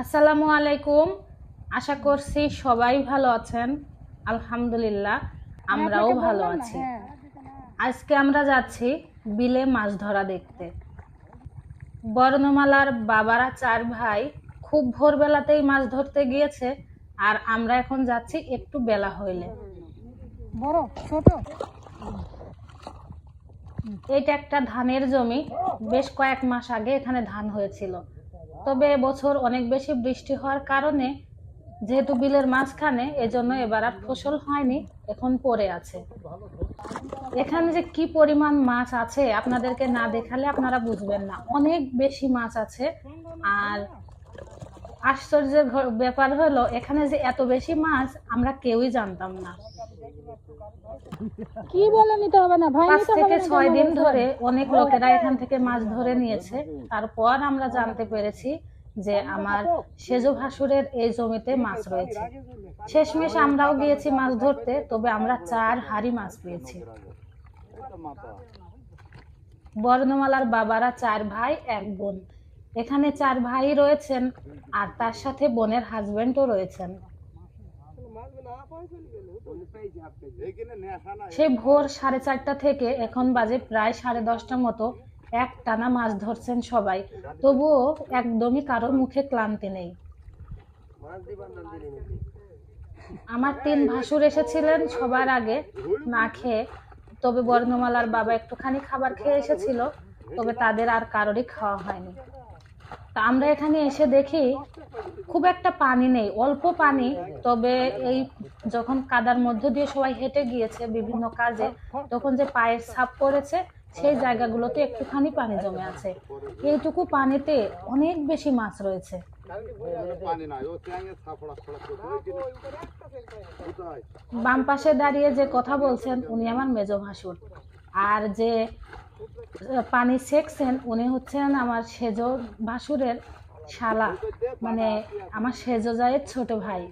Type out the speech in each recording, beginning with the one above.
আসসালামু আলাইকুম। আশা করছি সবাই ভালো আছেন। আলহামদুলিল্লাহ আমরাও ভালো আছি। আজকে আমরা যাচ্ছি বিলে মাছ ধরা দেখতে। বর্ণমালার বাবারা চার ভাই খুব ভোরবেলাতেই মাছ ধরতে গিয়েছে আর আমরা এখন যাচ্ছি একটু বেলা হইলে। বড় ছোট? এটা একটা ধানের জমি। বেশ কয়েক মাস আগে এখানে ধান হয়েছিল। তবে এবছর অনেক বেশি বৃষ্টি হওয়ার কারণে যেহেতু বিলের মাঝখানে, এজন্য এবার আর ফসল হয়নি, এখন পড়ে আছে। এখানে যে কি পরিমাণ মাছ আছে, আপনাদেরকে না দেখালে আপনারা বুঝবেন না। অনেক বেশি মাছ আছে। আর আশ্চর্যের ব্যাপার হলো, এখানে যে এত বেশি মাছ, আমরা কেউই জানতাম না। কি বলে নিতে হবে না? ভাই পাঁচ থেকে ছয় দিন ধরে অনেক লোকেরা এখান থেকে মাছ ধরে নিয়েছে। তারপর আমরা জানতে পেরেছি যে আমার সেজো ভাসুরের এই জমিতে মাছ রয়েছে। শেষমেশ আমরাও গিয়েছি মাছ ধরতে তবে আমরা চার হাড়ি মাছ পেয়েছি। বর্ণমালার বাবারা চার ভাই এক বোন। এখানে চার ভাই রয়েছেন আর তার সাথে বোনের হাজবেন্ডও রয়েছেন। সেই ভোর সাড়ে চারটা থেকে এখন বাজে প্রায় সাড়ে দশটা মতো। এক টানা মাছ ধরছেন সবাই। তবুও একদমই কারোর মুখে ক্লান্তি নেই। আমার তিন ভাসুর এসেছিলেন সবার আগে না খেয়ে। তবে বর্ণমালার বাবা একটুখানি খাবার খেয়ে এসেছিল, তবে তাদের আর কারোরই খাওয়া হয়নি। তা আমরা এখানে এসে দেখি খুব একটা পানি নেই, অল্প পানি। তবে এই যখন কাদার মধ্য দিয়ে সবাই হেঁটে গিয়েছে বিভিন্ন কাজে, তখন যে পায়ের ছাপ পড়েছে, সেই জায়গাগুলোতে একটুখানি পানি জমে আছে। এইটুকু পানিতে অনেক বেশি মাছ রয়েছে। বাম পাশে দাঁড়িয়ে যে কথা বলছেন, উনি আমার মেজ ভাসুর। আর যে পানি সেকছেন উনি হচ্ছেন আমার সেজ ভাসুরের শালা। মানে আমার সেজ জায়ের ছোট ভাই।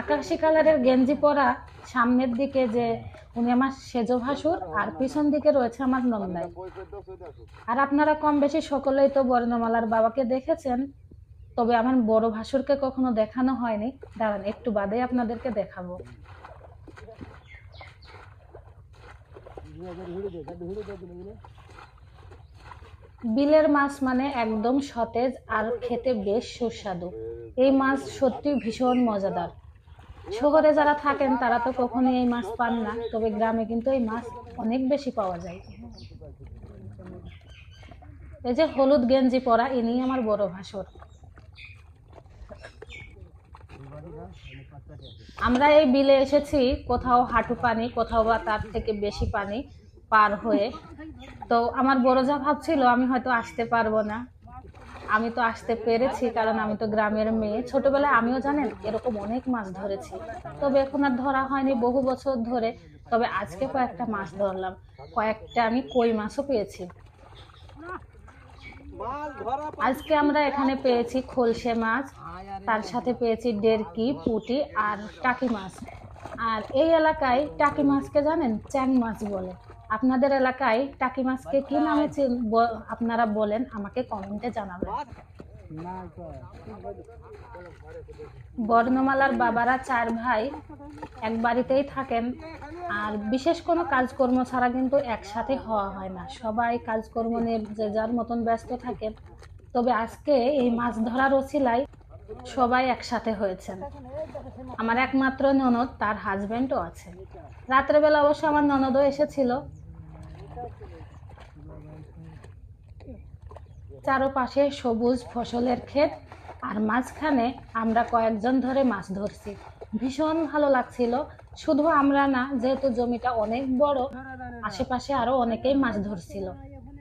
আকাশি কালারের গেঞ্জি পরা সামনের দিকে যে উনি আমার সেজ ভাসুর আর পিছন দিকে রয়েছে আমার নন্দাই। আর আপনারা কম বেশি সকলেই তো বর্ণমালার বাবাকে দেখেছেন তবে আমার বড় ভাসুরকে কখনো দেখানো হয়নি। দাঁড়ান একটু বাদে আপনাদেরকে দেখাবো। বিলের মাছ মানে একদম সতেজ আর খেতে বেশ সুস্বাদু। এই মাছ সত্যি ভীষণ মজাদার। শহরে যারা থাকেন, তারা তো কখনোই এই মাছ পান না, তবে গ্রামে কিন্তু এই মাছ অনেক বেশি পাওয়া যায়। এই যে হলুদ গেঞ্জি পরা ইনি আমার বড় ভাসুর। আমরা এই বিলে এসেছি, কোথাও হাঁটু পানি, কোথাও বা তার থেকে বেশি পানি পার হয়ে। তো আমার বড় যা ভাবছিল আমি হয়তো আসতে পারব না। আমি তো আসতে পেরেছি, কারণ আমি তো গ্রামের মেয়ে। ছোটবেলায় আমিও জানেন, এরকম অনেক মাছ ধরেছি। তবে এখন আর ধরা হয়নি বহু বছর ধরে। তবে আজকে কয়েকটা মাছ ধরলাম। কয়েকটা আমি কই মাছও পেয়েছি। আজকে আমরা এখানে পেয়েছি খোলসে মাছ, তার সাথে পেয়েছি ডেরকি, পুটি আর টাকি মাছ। আর এই এলাকায় টাকি মাছকে জানেন? চ্যাং মাছ বলে। আপনাদের এলাকায় টাকি মাছকে কি নামে আপনারা বলেন, আমাকে কমেন্টে জানাবেন। বর্ণমালার বাবারা চার ভাই এক বাড়িতেই থাকেন। আর বিশেষ কোনো কাজকর্ম ছাড়া কিন্তু একসাথে হওয়া হয় না। সবাই কাজকর্ম নিয়ে যে যার মতন ব্যস্ত থাকেন। তবে আজকে এই মাছ ধরার ওসিলায় সবাই একসাথে হয়েছেন। আমার একমাত্র ননদ, তার হাজব্যান্ডও আছে। রাত্রেবেলা অবশ্য আমার ননদও এসেছিল। চারপাশে সবুজ ফসলের ক্ষেত, আর মাঝখানে আমরা কয়েকজন ধরে মাছ ধরছি। ভীষণ ভালো লাগছিল। শুধু আমরা না, যেহেতু জমিটা অনেক বড়, আশেপাশে আরও অনেকেই মাছ ধরছিল।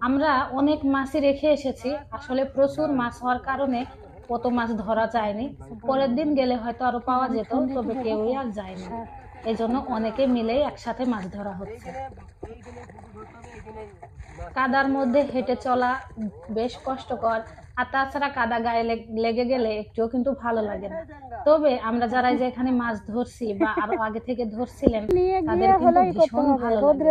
আমরা অনেক মাছই রেখে এসেছি। আসলে প্রচুর মাছ হওয়ার কারণে কত মাছ ধরা যায়নি। পরের দিন গেলে হয়তো আরও পাওয়া যেত, তবে কেউই আর যায়নি। এই জন্য অনেকে মিলেই একসাথে মাছ ধরা হচ্ছে। কাদার মধ্যে হেঁটে চলা বেশ কষ্টকর। আর তাছাড়া কাদা গায়ে লেগে গেলে একটুও কিন্তু ভালো লাগে না। তবে আমরা যারা যে এখানে মাছ ধরছি বা আরও আগে থেকে ধরছিলেন তাদের কিন্তু ভীষণ ভালো লাগে।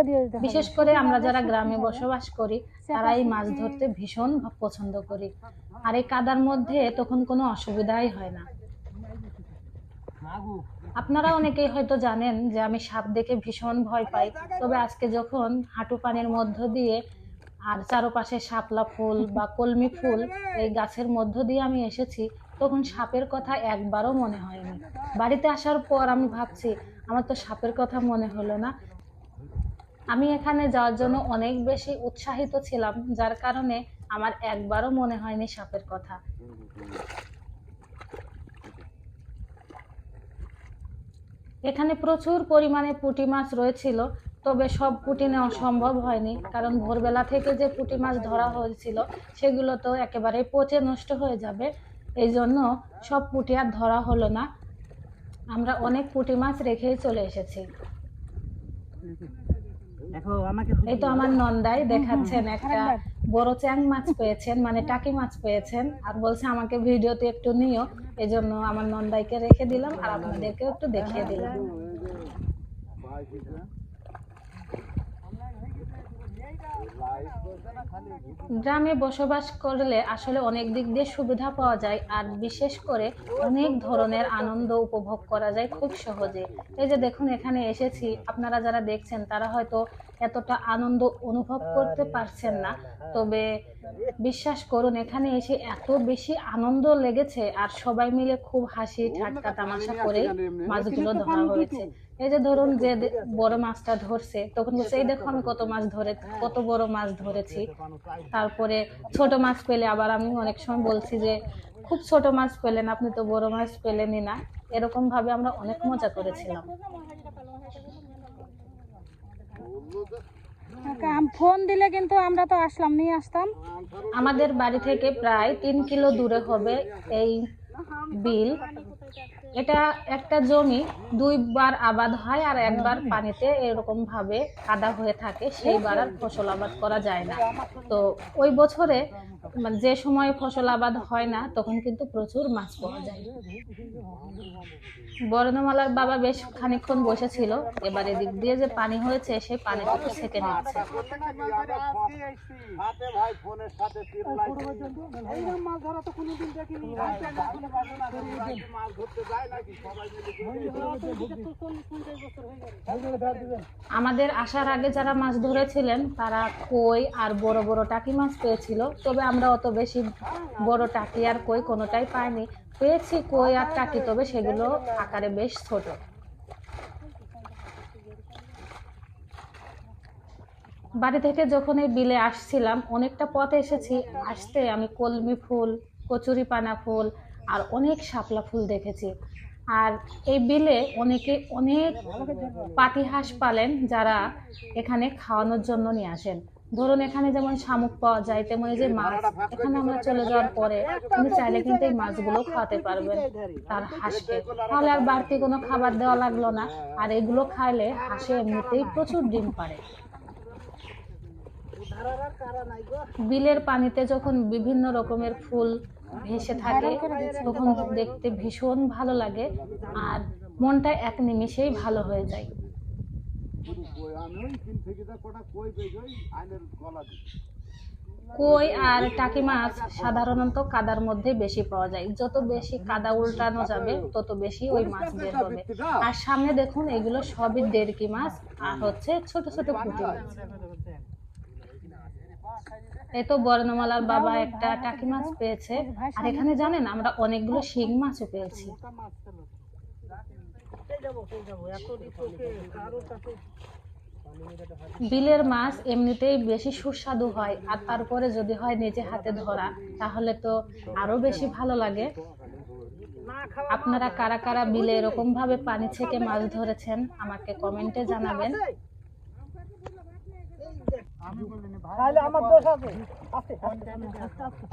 বিশেষ করে আমরা যারা গ্রামে বসবাস করি তারা এই মাছ ধরতে ভীষণ পছন্দ করি। আর এই কাদার মধ্যে তখন কোনো অসুবিধাই হয় না। আপনারা অনেকেই হয়তো জানেন যে আমি সাপ দেখে ভীষণ ভয় পাই। তবে আজকে যখন হাঁটু পানির মধ্য দিয়ে আর চারপাশে শাপলা ফুল বা কলমি ফুল এই গাছের মধ্য দিয়ে আমি এসেছি, তখন সাপের কথা একবারও মনে হয়নি। বাড়িতে আসার পর আমি ভাবছি, আমার তো সাপের কথা মনে হলো না। আমি এখানে যাওয়ার জন্য অনেক বেশি উৎসাহিত ছিলাম, যার কারণে আমার একবারও মনে হয়নি সাপের কথা। এখানে প্রচুর পরিমাণে পুঁটি মাছ রয়েছিল তবে সব পুঁটি নেওয়া সম্ভব হয়নি কারণ ভোরবেলা থেকে যে পুঁটি মাছ ধরা হয়েছিল সেগুলো তো একেবারে পচে নষ্ট হয়ে যাবে এই জন্য সব পুঁটি আর ধরা হলো না আমরা অনেক পুঁটি মাছ রেখেই চলে এসেছি এই তো আমার নন্দাই দেখাচ্ছেন একটা বড় চ্যাং মাছ পেয়েছেন মানে টাকি মাছ পেয়েছেন আর বলছে আমাকে ভিডিওতে একটু নিও এই জন্য আমার নন্দাইকে রেখে দিলাম আর আপনাদেরকে একটু দেখিয়ে দিলাম গ্রামে বসবাস করলে আসলে অনেক দিক দিয়ে সুবিধা পাওয়া যায়, আর বিশেষ করে অনেক ধরনের আনন্দ উপভোগ করা যায় খুব সহজে। এই যে দেখুন, এখানে এসেছি। আপনারা যারা দেখছেন, তারা হয়তো এতটা আনন্দ অনুভব করতে পারছেন না। তবে বিশ্বাস করুন এখানে এসে এত বেশি আনন্দ লেগেছে আর সবাই মিলে খুব হাসি ঠাট্টা তামাশা করে মাছগুলো ধরা হয়েছে। এই যে ধরুন যে বড় মাছটা ধরছে তখন বলছে এই দেখো আমি কত মাছ ধরে কত বড় মাছ ধরেছি। তারপরে ছোট মাছ পেলে আবার আমি অনেক সময় বলছি যে খুব ছোট মাছ পেলেন আপনি তো বড় মাছ পেলেনই না। এরকম ভাবে আমরা অনেক মজা করেছিলাম। ফোন দিলে কিন্তু আমরা তো আসলাম, নিয়ে আসতাম। আমাদের বাড়ি থেকে প্রায় তিন কিলো দূরে হবে এই বিল। এটা একটা জমি, দুইবার আবাদ হয় আর একবার পানিতে এরকম ভাবে কাদা হয়ে থাকে, সেইবার আর ফসল আবাদ করা যায় না। তো ওই বছরে মানে যে সময় ফসল আবাদ হয় না, তখন কিন্তু প্রচুর মাছ পাওয়া যায়। বর্ণমালার বাবা বেশ খানিকক্ষণ বসেছিল এবার এদিক দিয়ে যে পানি হয়েছে সেই পানিটুকু সেকে নিচ্ছে। আমাদের আসার আগে যারা মাছ ধরেছিলেন, তারা কই আর বড় বড় টাকি মাছ পেয়েছিল। তবে আমরা অত বেশি বড় টাকি আর কই কোনোটাই পাইনি। পেয়েছি কই আর টাকি, তবে সেগুলো আকারে বেশ ছোট। বাড়ি থেকে যখন এই বিলে আসছিলাম, অনেকটা পথ এসেছি। আসতে আমি কলমি ফুল, কচুরি পানা ফুল আর অনেক শাপলা ফুল দেখেছি। আর এই বিলে অনেকে অনেক পাতি হাঁস পালেন যারা এখানে খাওয়ানোর জন্য নিয়ে আসেন। ধরুন এখানে যেমন শামুক পাওয়া যায় তেমন যে মাছ এখানে আমরা চলে যাওয়ার পরে উনি চাইলে কিন্তু এই মাছগুলো খাওয়াতে পারবেন। তার হাঁসকে। তাহলে আর বাড়তি কোনো খাবার দেওয়া লাগল না। আর এগুলো খাইলে হাঁসে এমনিতেই প্রচুর ডিম পারে বিলের পানিতে যখন বিভিন্ন রকমের ফুল ভেসে থাকে তখন দেখতে ভীষণ ভালো লাগে। আর মনটা এক নিমিষেই ভালো হয়ে যায়। কই? আর টাকি মাছ সাধারণত কাদার মধ্যে বেশি পাওয়া যায়। যত বেশি কাদা উল্টানো যাবে, তত বেশি ওই মাছ বের হবে। আর সামনে দেখুন, এগুলো সবই দেড়কি মাছ, আর হচ্ছে ছোট ছোট পুঁটি মাছ। এই তো বর্ণমালার বাবা একটা টাকি মাছ পেয়েছে। আর এখানে জানেন, আমরা অনেকগুলো শিং মাছও পেয়েছি। বিলের মাছ এমনিতেই বেশি সুস্বাদু হয় আর তারপরে যদি হয় নিজে হাতে ধরা তাহলে তো আরও বেশি ভালো লাগে। আপনারা কারা কারা বিলে এরকম ভাবে পানি ছেকে মাছ ধরেছেন আমাকে কমেন্টে জানাবেন। আমার দোষ আছে আস্তে বলল যে এক প্যাকেট পাউরুটি নিয়ে আসতে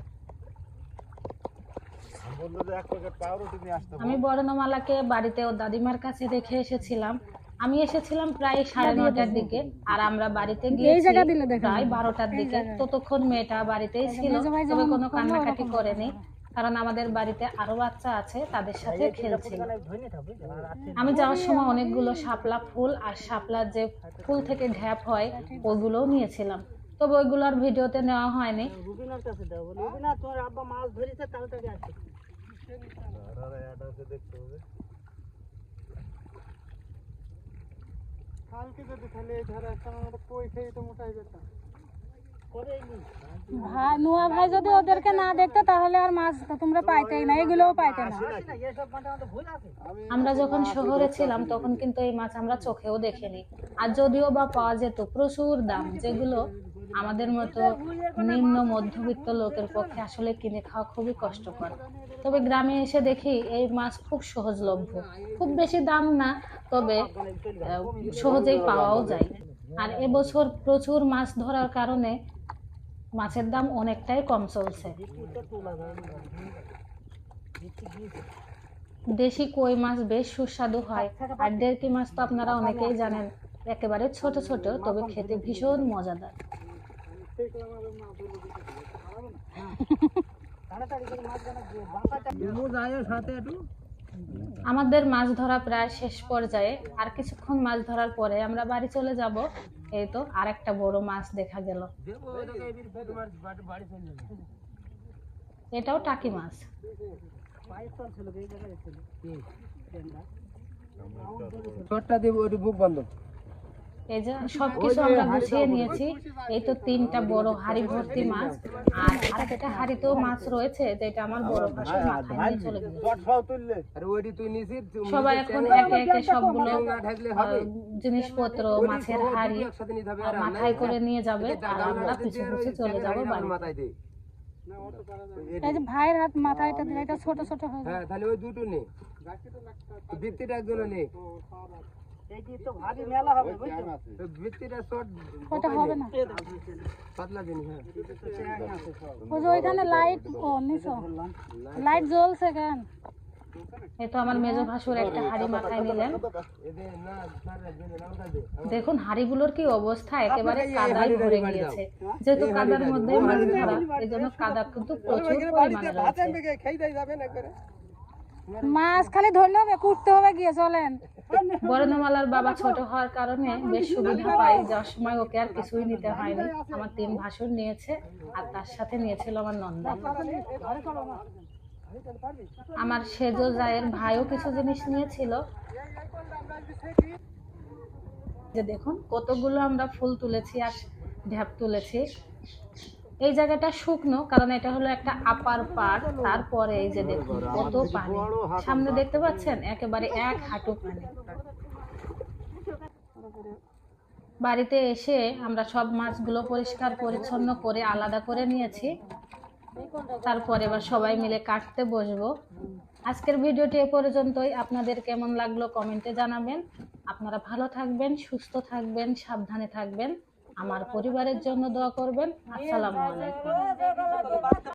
আমি বর্ণমালাকে বাড়িতে ও দাদিমার কাছে রেখে এসেছিলাম। আমি এসেছিলাম প্রায় সাড়ে নটার দিকে আর আমরা বাড়িতে গিয়েছি। প্রায় বারোটার দিকে। ততক্ষণ মেয়েটা বাড়িতেই ছিল তবে কোনো কান্নাকাটি করেনি কারণ আমাদের বাড়িতে আরও বাচ্চা আছে তাদের সাথে খেলছিল আমি যাওয়ার সময় অনেকগুলো শাপলা ফুল আর শাপলার যে ফুল থেকে ঢ্যাপ হয় ওগুলোও নিয়েছিলাম। তবে ওইগুলো আর ভিডিওতে নেওয়া হয়নি। কালকে যদি তাহলে এই ধারে আসতাম আমরা কই খেয়ে তো মোটাই যেতাম। ভাই নোয়া ভাই যদি ওদেরকে না দেখতে তাহলে আর মাছ তোমরা পাইতেই না এগুলোও পাইতে না। আমরা যখন শহরে ছিলাম তখন কিন্তু এই মাছ আমরা চোখেও দেখিনি। আর যদিও বা পাওয়া যেত প্রচুর দাম যেগুলো আমাদের মতো নিম্ন মধ্যবিত্ত লোকের পক্ষে আসলে কিনে খাওয়া খুবই কষ্টকর। তবে গ্রামে এসে দেখি এই মাছ খুব সহজলভ্য। খুব বেশি দাম না, তবে সহজেই পাওয়াও যায়। আর এবছর প্রচুর মাছ ধরার কারণে মাছের দাম অনেকটাই কম চলছে। দেশি কই মাছ বেশ সুস্বাদু হয়। আর ডেরকি মাছ তো আপনারা অনেকেই জানেন, একেবারে ছোট ছোট, তবে খেতে ভীষণ মজাদার। আমাদের মাছ ধরা প্রায় শেষ পর্যায়ে, আর কিছুক্ষণ মাছ ধরার পরে আমরা বাড়ি চলে যাব। এই তো আর একটা বড় মাছ দেখা গেল। এটাও টাকি মাছ। চটটা দেবো বুক বন্ধ। এই যে সবকিছু আমরা গুছিয়ে নিয়েছি। এই তো তিনটা বড় হাড়ি ভর্তি মাছ। আর আরেকটা হাড়িতেও মাছ রয়েছে যেটা আমার বড় ভাসুর মাথায় নিয়ে চলে গেছে তুললে। আরে ওইটি তুই নিছিস সবাই এখন একে একে সবগুলো জিনিসপত্র মাছের হাড়ি মাথায় করে নিয়ে যাবে আর আমরা পিছু পিছু চলে যাব বাড়ি। এই যে ভাইয়ের হাত মাথায় এটা দিলে এটা ছোট ছোট হয়ে যায় হ্যাঁ তাহলে ওই দুটো নে। বৃত্তিটা একজন নে। হ্যাঁ। লাইট লাইট জ্বলছে কেন? এই তো আমার মেজো ভাসুর একটা হাড়ি মাথায় নিলেন। দেখুন হাড়িগুলোর কি অবস্থা? একেবারে কাদায় ভরে গিয়েছে। যেহেতু কাদার মধ্যে মাছ ধরা এই জন্য কাদা কিন্তু প্রচুর পরিমাণে রয়েছে খাই দাই যাবেন একবারে মাছ খালি ধরলে হবে, কুটতে হবে গিয়ে, চলেন। বরেন্দ্রমালার বাবা ছোট হওয়ার কারণে বেশ সুবিধা পাই যাওয়ার সময় ওকে আর কিছুই নিতে হয়নি। আমার তিন ভাসুর নিয়েছে, আর তার সাথে নিয়েছিল আমার নন্দা। আমার সেজো জায়ের ভাইও কিছু জিনিস নিয়েছিল। যে দেখুন, কতগুলো আমরা ফুল তুলেছি আর ঢ্যাপ তুলেছি। এই জায়গাটা শুকনো, কারণ এটা হলো একটা আপার পার তারপরে এই যে দেখুন, কত পানি। সামনে দেখতে পাচ্ছেন? একেবারে এক হাঁটু পানি। বাড়িতে এসে আমরা সব মাছগুলো পরিষ্কার, পরিচ্ছন্ন করে, আলাদা করে নিয়েছি। তারপর এবার সবাই মিলে কাটতে বসবো। আজকের ভিডিওটি এ পর্যন্তই। আপনাদের কেমন লাগল কমেন্টে জানাবেন। আপনারা ভালো থাকবেন, সুস্থ থাকবেন, সাবধানে থাকবেন। আমার পরিবারের জন্য দোয়া করবেন। আসসালামু আলাইকুম।